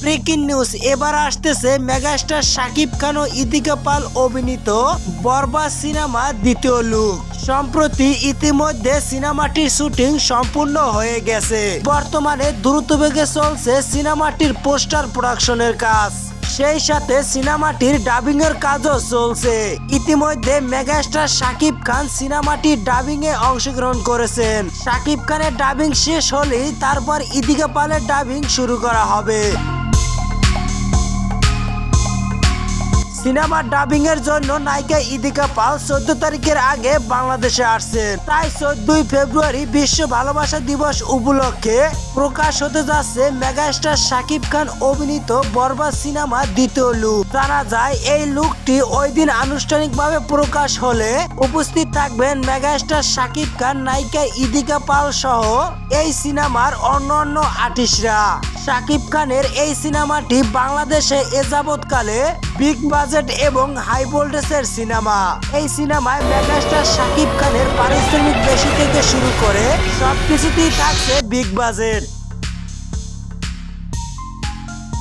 Breaking news, এবার আসতেছে megastar Shakib Khan ও ইদিকা পাল অভিনীত বরবা সিনেমা দ্বিতীয় লুক। সম্প্রতি ইতিমধ্যে সিনেমাটির শুটিং সম্পূর্ণ হয়ে গেছে। বর্তমানে দ্রুতবেগে চলছে সিনেমাটির পোস্টার প্রোডাকশনের কাজ। সেই সাথে সিনেমাটির ডাবিং এর কাজও চলছে। ইতিমধ্যে মেগাস্টার শাকিব খান সিনেমাটির ডাবিং এ অংশগ্রহণ করেছেন। শাকিব খানের ডাবিং শেষ হলেই তারপর ইদিকা পালের ডাবিং শুরু করা হবে। সিনেমার ডাবিং এর জন্য নায়িকা ইদিকা পাল চোদ্দ তারিখের আগে বাংলাদেশে আসছেন তাই চোদ্দই ফেব্রুয়ারি বিশ্ব ভালোবাসা দিবস উপলক্ষে প্রকাশ হতে যাচ্ছে মেগাস্টার শাকিব খান অভিনীত বরবাদ সিনেমা দ্বিতীয় লুক। জানা যায়, এই লুকটি ওই দিন আনুষ্ঠানিকভাবে প্রকাশ হলে উপস্থিত থাকবেন মেগাস্টার শাকিব খান, নায়িকা ইদিকা পাল সহ এই সিনেমার অন্যান্য আর্টিস্টরা শাকিব খানের এই সিনেমাটি বাংলাদেশে এ যাবৎকালে বিগ বাজেট এবং হাই ভোল্টেজের সিনেমা। এই সিনেমায় মেগাস্টার শাকিব খানের পারিশ্রমিক বেশি থেকে শুরু করে সবকিছুতেই থাকছে বিগ বাজেট।